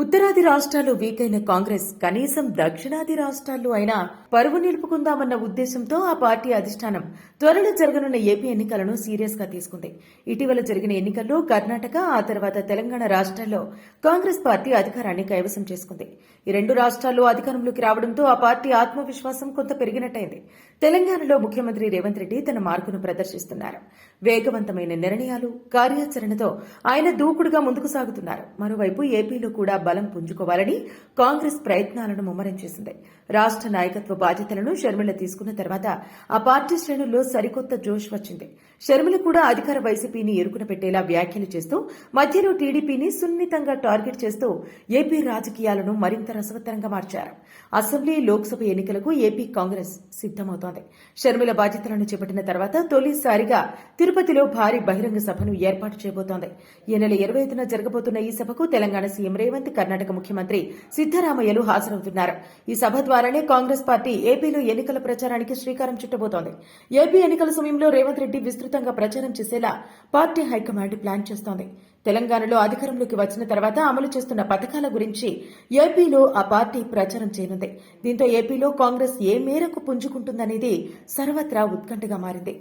ఉత్తరాది రాష్ట్రాలు వీకైన కాంగ్రెస్ కనీసం దక్షిణాది రాష్ట్రాల్లో అయినా పరువు నిలుపుకుందామన్న ఉద్దేశంతో ఆ పార్టీ అధిష్టానం త్వరలో జరగనున్న ఏపీ ఎన్నికలను సీరియస్గా తీసుకుంది. ఇటీవల జరిగిన ఎన్నికల్లో కర్ణాటక ఆ తర్వాత తెలంగాణ రాష్ట్రాల్లో కాంగ్రెస్ పార్టీ అధికారాన్ని కైవసం చేసుకుంది. ఈ రెండు రాష్ట్రాల్లో అధికారంలోకి రావడంతో ఆ పార్టీ ఆత్మవిశ్వాసం కొంత పెరిగినట్టయింది. తెలంగాణలో ముఖ్యమంత్రి రేవంత్ రెడ్డి తన మార్కును ప్రదర్శిస్తున్నారు. వేగవంతమైన నిర్ణయాలు కార్యాచరణతో ఆయన దూకుడుగా ముందుకు సాగుతున్నారు. మరోవైపు ఏపీలో కూడా బలం పుంజుకోవాలని కాంగ్రెస్ ప్రయత్నాలను ముమ్మరం చేసింది. రాష్ట్ర నాయకత్వ బాధ్యతలను షర్మిల తీసుకున్న తర్వాత ఆ పార్టీ శ్రేణుల్లో సరికొత్త జోష్ వచ్చింది. షర్మిల కూడా అధికార వైసీపీని ఎరుకున పెట్టేలా వ్యాఖ్యలు చేస్తూ మధ్యలో టీడీపీని సున్నితంగా టార్గెట్ చేస్తూ ఏపీ రాజకీయాలను మరింత రసవత్తరంగా మార్చారు. అసెంబ్లీ లోక్సభ ఎన్నికలకు ఏపీ కాంగ్రెస్ సిద్దమవుతోంది షర్మిల బాధ్యతలను చేపట్టిన తర్వాత తొలిసారిగా తిరుపతిలో భారీ బహిరంగ సభను ఏర్పాటు చేయబోతోంది. ఈ నెల ఇరవై ఐదున జరగబోతున్న ఈ సభకు తెలంగాణ సీఎం రేవంత్ కర్ణాటక ముఖ్యమంత్రి సిద్దరామయ్యలు హాజరవుతున్నారు. ఈ సభ ద్వారానే కాంగ్రెస్ పార్టీ ఏపీలో ఎన్నికల ప్రచారానికి శ్రీకారం చుట్టబోతోంది. ఏపీ ఎన్నికల సమయంలో రేవంత్ రెడ్డి విస్తృతంగా ప్రచారం చేసేలా పార్టీ హైకమాండ్ ప్లాన్ చేస్తోంది. తెలంగాణలో అధికారంలోకి వచ్చిన తర్వాత అమలు చేస్తున్న పథకాల గురించి ఏపీలో ఆ పార్టీ ప్రచారం చేయనుంది. దీంతో ఏపీలో కాంగ్రెస్ ఏ మేరకు పుంజుకుంటుందనేది సర్వత్రా ఉత్కంఠగా మారింది.